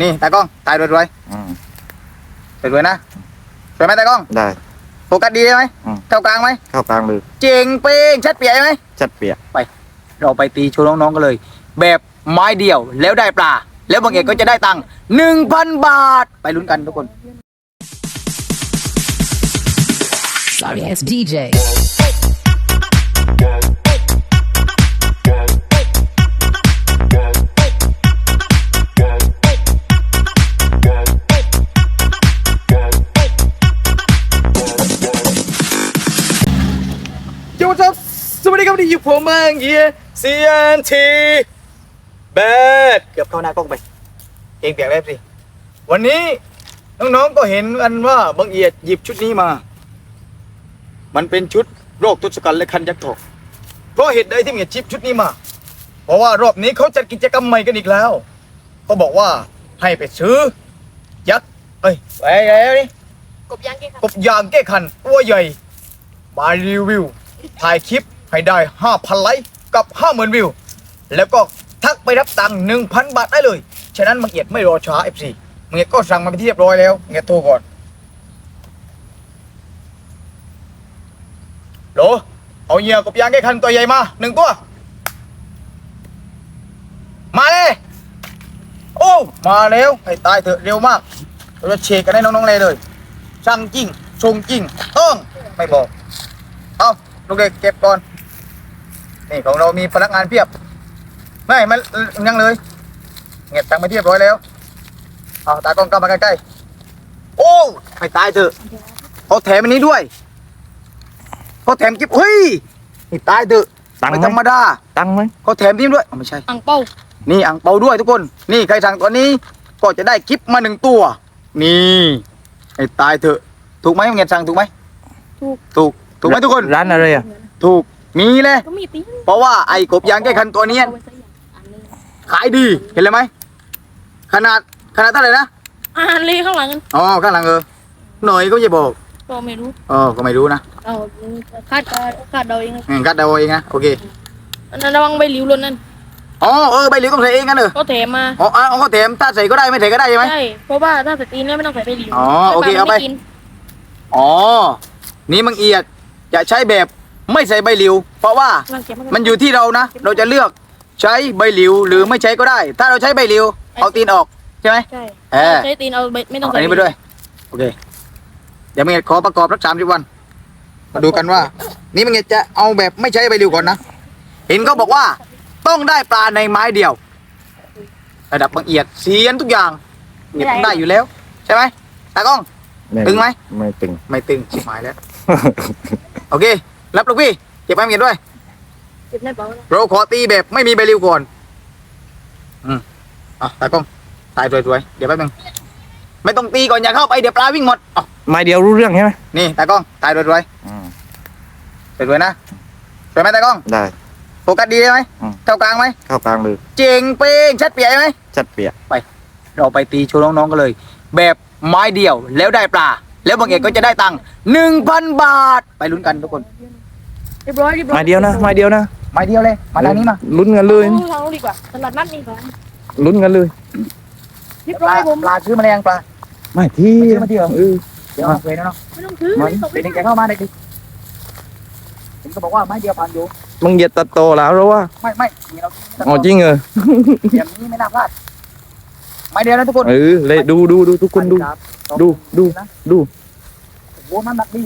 นี่ตากล้องถ่ายรวยอืมๆรวยๆนะสวยไหมตากล้องได้ โฟกัสดีไหมอืมเข้ากลางไหมเข้ากลางเลยเจ๋งเป้งชัดเปียไหมจัดเปียกเราไปตีโชว์น้องๆกันเลย แบบไม้เดียวแล้วได้ปลา แล้วบางเอกก็จะได้ตังค์หนึ่งพันบาท ไปลุ้นกันทุกคน Sorry ass DJ. สวัสดีครับวันนี่อยู่ผมเองเฮีย CNT แบดเกือบเข้าหน้ากล้องไปเก่งเปียกแล้วสิวันนี้น้องๆก็เห็นกันว่าบางเอียดหยิบชุดนี้มา มันเป็นชุดโรคทุศกัณฐ์และคันยักษ์ทองเพราะเหตุใดที่เมียจิบชุดนี้มา เพราะว่ารอบนี้เขาจัดกิจกรรมใหม่กันอีกแล้วเขาบอกว่าให้ไปซื้อ ยักษ์เอ้ยไปแล้วนี่กบยางเกค่ะกบยางแก้คันตัวใหญ่มารีวิวถ่ายคลิป ให้ได้ 5,000 ไลค์กับ 50,000 วิว แล้วก็ทักไปรับตังค์1,000 บาทได้เลย ฉะนั้นมังเอียดไม่รอช้า FC มังเอียดก็สั่งมาเป็นที่เรียบร้อยแล้วมังเอียดโทรก่อนโหลเอาเหยื่อกบยางแก้คันตัวใหญ่มาหนึ่งตัว มาเลย โอ้ มาแล้วให้ตายเถอะเร็วมากเราจะเชกกันให้น้องๆเลยเลยช่างจริงชงจริงต้องไม่บอก เอาลูกเด็กเก็บก่อน นี่ของเรามีพนักงานเพียบ ไม่มันยังเลยเงียบตังค์ไปเรียบร้อยแล้วเอาตากล้องกลับมาใกล้ๆโอ้ไม่ตายเถอะเขาแถมอันนี้ด้วยเขาแถมกิฟเฮ้ยนี่ตายเถอะตังค์ไม่ไหมธรรมดาตังค์ไหมเขาแถมนี่ด้วยอ๋อไม่ใช่ อังเป้านี่อ่างเปาด้วยทุกคน นี่ใครสั่งตัวนี้ก็จะได้กิฟมาหนึ่งตัว นี่ไอ้ตายเถอะ ถูกไหมเงียสั่งถูกไหมถูก ถูก ถูกไหมทุกคน ร้านอะไรอะ ถูก มีเลย ก็มีตีเพราะว่าไอ้กบยางแก้คันตัวเนี้ยเอาไว้ใส่อันเลยขายดีเห็นเลยไหมขนาดขนาดเท่าไหร่นะอ่านเลยข้างหลังกันอ๋อข้างหลังเออหน่อยก็จะบอกก็ไม่รู้เออก็ไม่รู้นะเอาคาดคาดเดาเองอืมกัดเดาเอาเองนะโอเคอันนั้นระวังใบหลิวหล่นนั่นอ๋อเออใบเหลียวต้องใส่เองกันเออก็แถมมาอ๋ออ๋อเขาแถมถ้าใส่ก็ได้ไม่ใส่ก็ได้ใช่ไหมใช่เพราะว่าถ้าใส่ตีนเนี่ยไม่ต้องใส่ใบหลิวอ๋อโอเคเอาไปม่กินอ๋อนี่มังเอียดจะใช้แบบไม่ใส่ใบเหลียว เพราะว่ารังเกียจากมันอยู่ที่เรานะ เราจะเลือกใช้ใบหลิวหรือไม่ใช้ก็ได้ ถ้าเราใช้ใบหลิว เอาตีนออกใช่ไหมใช่เออใช้ตีนเอาใบไม่ต้องเอาใส่อันนี้ไปด้วย โอเค เดี๋ยวมึงขอประกอบรักสามสิบวัน มาดูกันว่า นี่มึงจะเอาแบบไม่ใช้ใบหลิวก่อนนะ เห็นเขาบอกว่าต้องได้ปลาในไม้เดียว ระดับบางเอียดเสียนทุกอย่างเงียต้องได้อยู่แล้ว ใช่ไหมตากล้อง ตึงไหม ไม่ตึง ไม่ตึงชิบหายแล้ว โอเค รับลูกพี่ เก็บไปเงียด้วย เก็บในเป๋านะเราขอตีแบบไม่มีใบริวก่อน อืมอะตากล้องถ่ายรวยๆ เดี๋ยวแป๊บนึง ไม่ต้องตีก่อนอย่าเข้าไปเดี๋ยวปลาวิ่งหมดอะไม้เดียวรู้เรื่องใช่ไหมนี่ตากล้องถ่ายรวยอืมๆรวยๆนะสวยไหมตากล้อง ได้โฟกัสดีไหมอืมเข้ากลางไหม เข้ากลางเลยเจ๋งเป้งชัดเปียไหมจัดเปียกเราไปตีโชว์น้องๆกันเลย แบบไม้เดียวแล้วได้ปลา แล้วบางเอกก็จะได้ตังค์หนึ่งพันบาท ไปลุ้นกันทุกคน เรียบร้อยเรียบร้อยไม้เดียวนะไม้เดียวนะไม้เดียวเลย มาทางนี้มาลุ้นกันเลยเอาทางนู้นดีกว่าตลาดนัดนี่ก่อนลุ้นกันเลยเรียบปร้อลายผมปลาซื้อแมลงปลาไม่ที่ไม่ซื้อมาที่เหรอเออเดี๋ยวเอาไปนะเนาะไม่ต้องซื้อมันไม่ต้องเด็กๆแกเข้ามาเด็กๆเห็นก็บอกว่าไม้เดียวผ่านอยู่มึงเหยียดตัดโตแล้วหรือว่าไม่ไม่มีเราอ๋อจริงเหรอเดี๋ยวนี้ไม่น่าพลาดไม้เดียวนะทุกคนเออเลยดูดูดูทุกคนดูครับดูดูนะดูโอ้มันหนักดี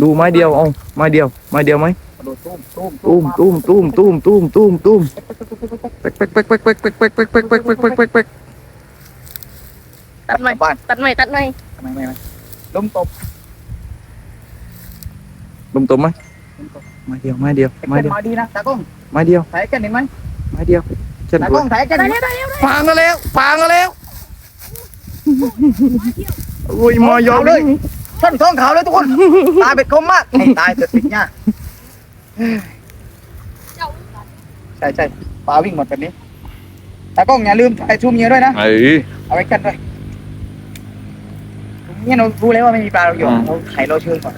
ดูไม้เดียวเอาไม้เดียวไม้เดียวไหมกระโดดตุ้มตุ้มตุ้มตุ้มตุ้มตุ้มตุ้มตุ้มตุ้มเป๊กเป๊กเป๊กเป๊กเป๊กเป๊กเป๊กเป๊กเป๊กเป๊กเป๊กเป๊กเป๊กเป๊กตัดใหม่บ้านตัดใหม่ตัดใหม่ทำไมไม่ไม่ล้มตบลุมตุ้มไหมไม้เดียวไม้เดียวไอ้ไม้เกินเดียวมาดีนะตากล้องไม้เดียวถ่ายกันเห็นไหมไม้เดียวเช่นตาด้กวล้อยงถ่ายกันได้เห็นไหมแล้วได้แล้วปางกันแล้วปางกันแล้วโอ้ยมอยอมเลย ท่านท้องขาวเลยทุกคน ตายเป็ดคมมากให้ตายเถอะสิเนี่ยเจ้าใช่ใช่ปลาวิ่งหมดแบบนี้ตากล้องอย่าลืมถ่ายชูเมียด้วยนะ เอ้ยเอาไว้กันด้วยเนี่ยเรารู้แล้วว่าไม่มีปลาเราอยู่อืมเราไข่เราเชิญก่อน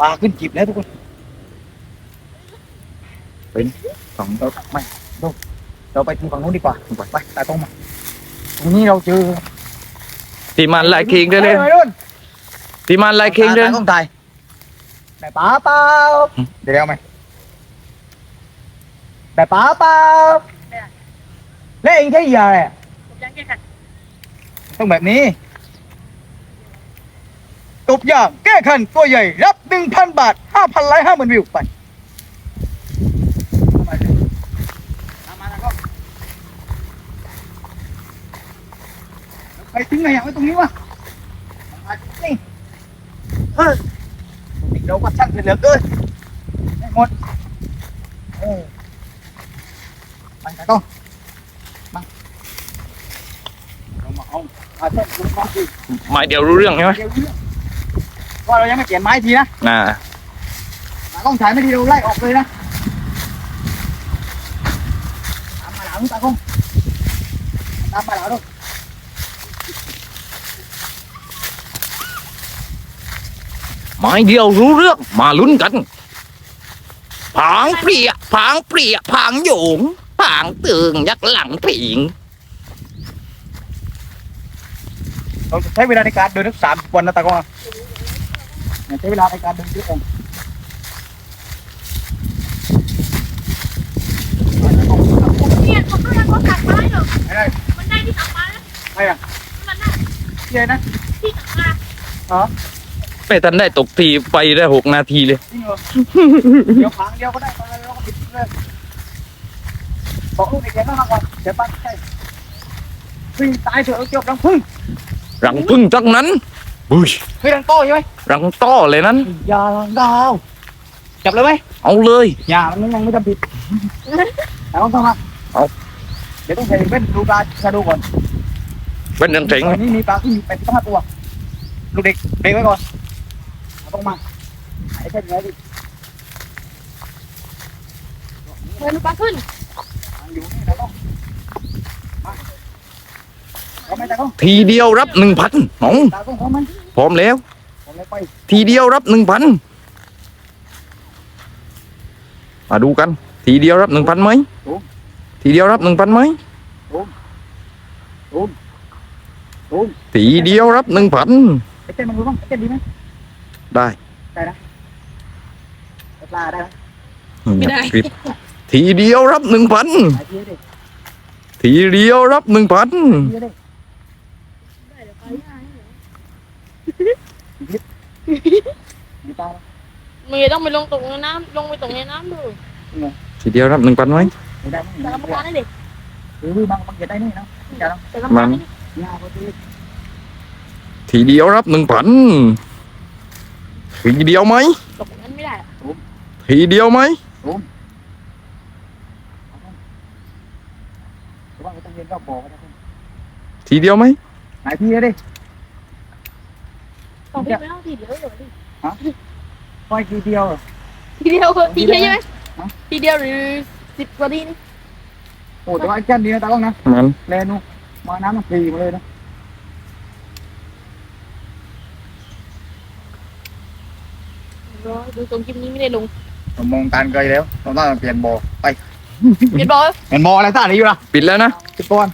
ปลาขึ้นจิบแล้วทุกคน เป็นสองเราไม่ดูเราไปที่ฝั่งนู้นดีกว่าไปตาตรงมาตรงนี้เราเจอทีมันลายคิงด้วยเลยไปนู่นทีมันลายคิงด้วยตาต้องตายได้ปลาเปล่าเดี๋ยวเอาไหมได้ปลาเปล่าเล่นเองใช่ยาแหละผมยังแค่ขัดต้องแบบนี้ตบอย่างแก้ขันตัวใหญ่รับหนึ่งพันบาทห้าพันไลค์ห้าหมื่นวิวไป ไปถึงไหนอะไว้ตรงนี้วะมาจริงเฮ้ยเดี๋ยววัดช่างเสร็จเหลือเกินให้หมดเออไปกันต้องมาเรามาเอาอาเช่นลุงน้องสิหมายเดียวรู้เรื่องใช่ไหมเดี๋ยวนี้ว่าเรายังไม่เปลี่ยนไม้ทีนะอ่าตากล้องถ่ายไม่ดีเราไล่ออกเลยนะ ตามมาหลังตากล้องตามมาหลังด้วยหมายเดียวรู้เรื่องมาลุ้นกันผางเปรียผางเปรียผางโยงผางตึงยักษ์หลังผิงเราใช้เวลาในการเดินทั้งสามวันนะตากล้องนะใช้เวลาในการเดินที่องค์เนี่ย ผมก็ยังก็ตัดไม้หรอกไม่ได้มันได้ที่ตัดไม้นะไม่อะมันได้เจ๊นะที่ตัดมาไม่ทันได้ตกทีไปได้หกนาทีเลยจริงเหรอเดี๋ยวพังเดียวก็ได้ตอนนั้นเราก็ปิดเลยบอกลูกเด็กๆต้องทำก่อนเดี๋ยวปั้นใช่พึ่งตายเถอะเอาจบรังพึ่งรังพึ่งจังนั้นบุยเฮ้ยรังโตใช่ไหมรังต้อเลยนั้นอย่าลังดาวจับเลยไหมเอาเลยอย่ามันยังไม่ทำผิดแต่ต้องทำอะ เอาเดี๋ยวต้องใส่เป็นดูปลาชาดูก่อนเป็นยังเจ๋งตอนนี้มีปลาที่มีเป็นต้องห้าตัวลูกเด็กเด็กไว้ก่อนเอาต้องมาไอ้แค่นี้ดิเหมือนปลาขึ้นมันอยู่นี่แล้วต้องมาเอาไหมตาต้องทีเดียวรับหนึ่งพันน้องตาต้องพร้อมไหมพร้อมแล้วพร้อมแล้วไปทีเดียวรับหนึ่งพันมาดูกัน ทีเดียวรับหนึ่งพันไหม ทีเดียวรับหนึ่งพันไหมตูมทีเดียวรับหนึ่งพันไอ้เต้นมันรู้บ้างไอ้เต้นดีไหมได้ไอ้ปลาได้ไหมไม่ได้ทีเดียวรับหนึ่งพันไอ้เทียดิทีเดียวรับหนึ่งพันเทียดิได้เดี๋ยวไปได้มีปลามือต้องไปลงตรงในน้ำลงไปตรงในน้ำดูทีเดียวรับหนึ่งพันไหม ไม่ได้แต่ไม่กรรมได้การนั่นเด็กหรือบางบางเกียรได้นี่นะอย่าต้องแต่กรรมการนี่ยาวพ อดีทีเดียวรับหนึ่งพันทีเดียวไหมตกนั้นไม่ได้ทีเดียวไหมหรือว่าต้องเรียนก็บอกก็ได้ทีเดียวไหมไหนพี่ดิต้องพี่ไม่เอาทีเดียวเลยดิปล่อยทีเดียวทีเดียวทีเดียวใช่ไหมทีเดียวหรือสิบกว่าทีนี่โอ้แต่ว่าไอ้แก้นดีนะตากล้องนะมันแลนูมาน้ำมันฟรีมาเลยนะดูตรงคลิปนี้ไม่ได้ลงผมมองการไกลแล้วเราต้องเปลี่ยนโบไปเปลี่ยนบอลเปลี่ยนโบอะไรซ่าอะไรอยู่ล่ะปิดแล้วนะ สิบปอนด์